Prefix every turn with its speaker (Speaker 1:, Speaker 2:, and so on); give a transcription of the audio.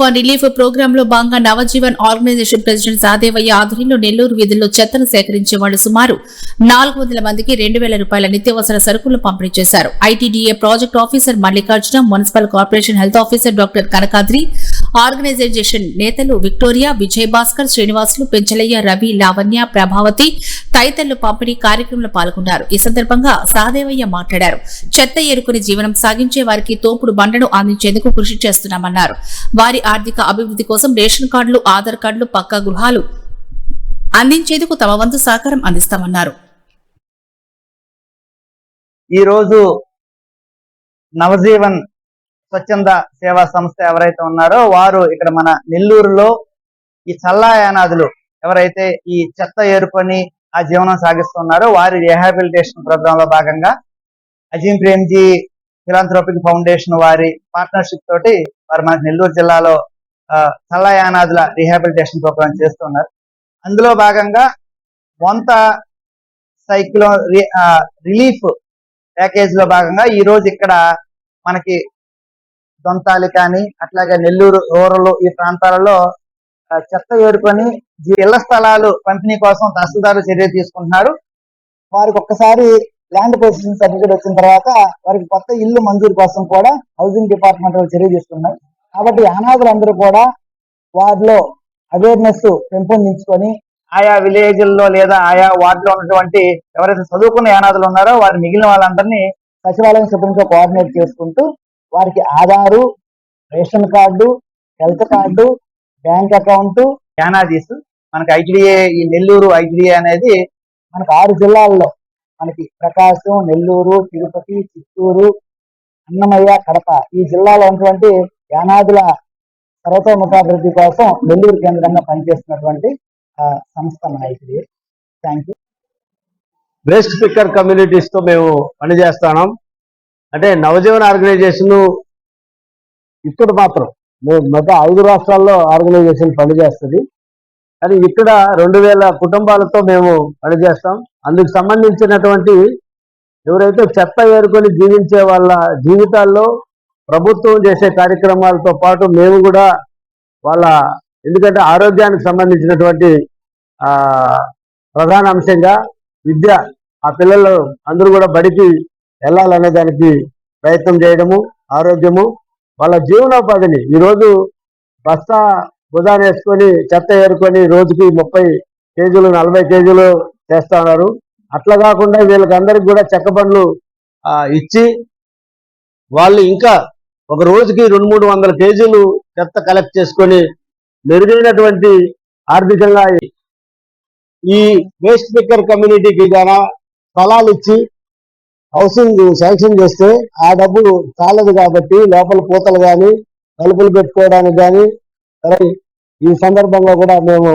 Speaker 1: తుఫాన్ రిలీఫ్ ప్రోగ్రామ్లో భాగంగా నవజీవన్ ఆర్గనైజేషన్ ప్రెసిడెంట్ సాదేవయ్య ఆధ్వర్యంలో నెల్లూరు వీధుల్లో చెత్తను సేకరించే వాళ్ళు సుమారు నాలుగు వందల మందికి రెండు వేల రూపాయల నిత్యావసర సరుకులు పంపిణీ చేశారు. ITDA project officer Mallikarjuna municipal corporation health officer doctor Kanakadri organisation నేతలు విక్టోరియా విజయ్ భాస్కర్ శ్రీనివాసులు పెంచలయ్య రవి లావణ్య ప్రభావతి తదితరులు పంపిణీ కార్యక్రమంలో పాల్గొన్నారు ఈ సందర్భంగా సహదేవయ్య మాట్లాడారు. చెత్త ఏరుకుని జీవనం సాగించే వారికి తోపుడు బండను అందించేందుకు కృషి చేస్తున్నామన్నారు. వారి ఆర్థిక అభివృద్ధి కోసం రేషన్ కార్డులు ఆధార్ కార్డులు పక్కా గృహాలు అందించేందుకు తమ వంతు సహకారం అందిస్తామన్నారు.
Speaker 2: ఈ రోజు నవజీవన్ స్వచ్ఛంద సేవా సంస్థ ఎవరైతే ఉన్నారో వారు ఇక్కడ మన నెల్లూరులో ఈ చల్లాయానాదులు ఎవరైతే ఈ చెత్త ఏరుకొని ఆ జీవనం సాగిస్తున్నారో వారి రిహాబిలిటేషన్ ప్రోగ్రామ్లో భాగంగా అజీం ప్రేమ్జీ ఫిలాంథ్రోపిక్ ఫౌండేషన్ వారి పార్ట్నర్షిప్ తోటి వారు మన నెల్లూరు జిల్లాలో ఆ, చల్లాయానాదుల రిహాబిలిటేషన్ ప్రోగ్రామ్ చేస్తున్నారు. అందులో భాగంగా వంత సైక్లో రిలీఫ్ ప్యాకేజ్లో భాగంగా ఈ రోజు ఇక్కడ మనకి దొంతాలి కానీ అట్లాగే నెల్లూరు రూరల్ ఈ ప్రాంతాలలో చెత్త ఏరుకొని ఇళ్ళ స్థలాలు పంపిణీ కోసం తహసీల్దారు చర్య తీసుకుంటున్నారు. వారికి ఒక్కసారి ల్యాండ్ పొజిషన్ సర్టిఫికేట్ వచ్చిన తర్వాత వారికి కొత్త ఇల్లు మంజూరు కోసం కూడా హౌసింగ్ డిపార్ట్మెంట్ చర్య తీసుకున్నారు. కాబట్టి అనాథులందరూ కూడా వారిలో అవేర్నెస్ పెంపొందించుకొని ఆయా విలేజ్ల్లో లేదా ఆయా వార్డులో ఉన్నటువంటి ఎవరైతే చదువుకున్న యానాదులు ఉన్నారో వారి మిగిలిన వాళ్ళందరినీ సచివాలయం సిబ్బందితో కోఆర్డినేట్ చేసుకుంటూ వారికి Aadhaar ration card health card bank account Yanadis మనకి ఐటీడీఏ ఈ నెల్లూరు ఐటీడీఏ అనేది మనకి ఆరు జిల్లాల్లో మనకి ప్రకాశం నెల్లూరు తిరుపతి చిత్తూరు అన్నమయ్య కడప ఈ జిల్లాలో ఉన్నటువంటి యానాదుల సర్వతోముఖాభివృద్ధి కోసం నెల్లూరు కేంద్రంగా పనిచేస్తున్నటువంటి సంస్థ మన ITDA. Thank you
Speaker 3: waste picker కమ్యూనిటీస్తో మేము పనిచేస్తున్నాం. అంటే నవజీవన ఆర్గనైజేషన్ ఇక్కడ మాత్రం. మేము మొత్తం ఐదు రాష్ట్రాల్లో ఆర్గనైజేషన్ పనిచేస్తుంది. కానీ ఇక్కడ రెండు వేల కుటుంబాలతో మేము పనిచేస్తాం. అందుకు సంబంధించినటువంటి ఎవరైతే చెత్త ఏరుకొని జీవించే వాళ్ళ జీవితాల్లో ప్రభుత్వం చేసే కార్యక్రమాలతో పాటు మేము కూడా వాళ్ళ ఎందుకంటే ఆరోగ్యానికి సంబంధించినటువంటి ప్రధాన అంశంగా విద్య ఆ పిల్లలు అందరూ కూడా బడికి వెళ్ళాలనే దానికి ప్రయత్నం చేయడము ఆరోగ్యము వాళ్ళ జీవనోపాధిని. ఈరోజు బస్తా భుజాన్ని వేసుకొని చెత్త ఏరుకొని రోజుకి ముప్పై కేజీలు నలభై కేజీలు చేస్తా ఉన్నారు. అట్లా కాకుండా వీళ్ళకందరికి కూడా చెక్క పండ్లు ఇచ్చి వాళ్ళు ఇంకా ఒక రోజుకి రెండు మూడు వందల కేజీలు చెత్త కలెక్ట్ చేసుకొని మెరుగైనటువంటి ఆర్థికంగా ఈ వేస్ట్ పిక్కర్ కమ్యూనిటీకి గాన స్థలాలు ఇచ్చి హౌసింగ్ శాంక్షన్ చేస్తే ఆ డబ్బు చాలదు కాబట్టి లోపల పూతలు కానీ తలుపులు పెట్టుకోవడానికి కానీ ఈ సందర్భంగా కూడా మేము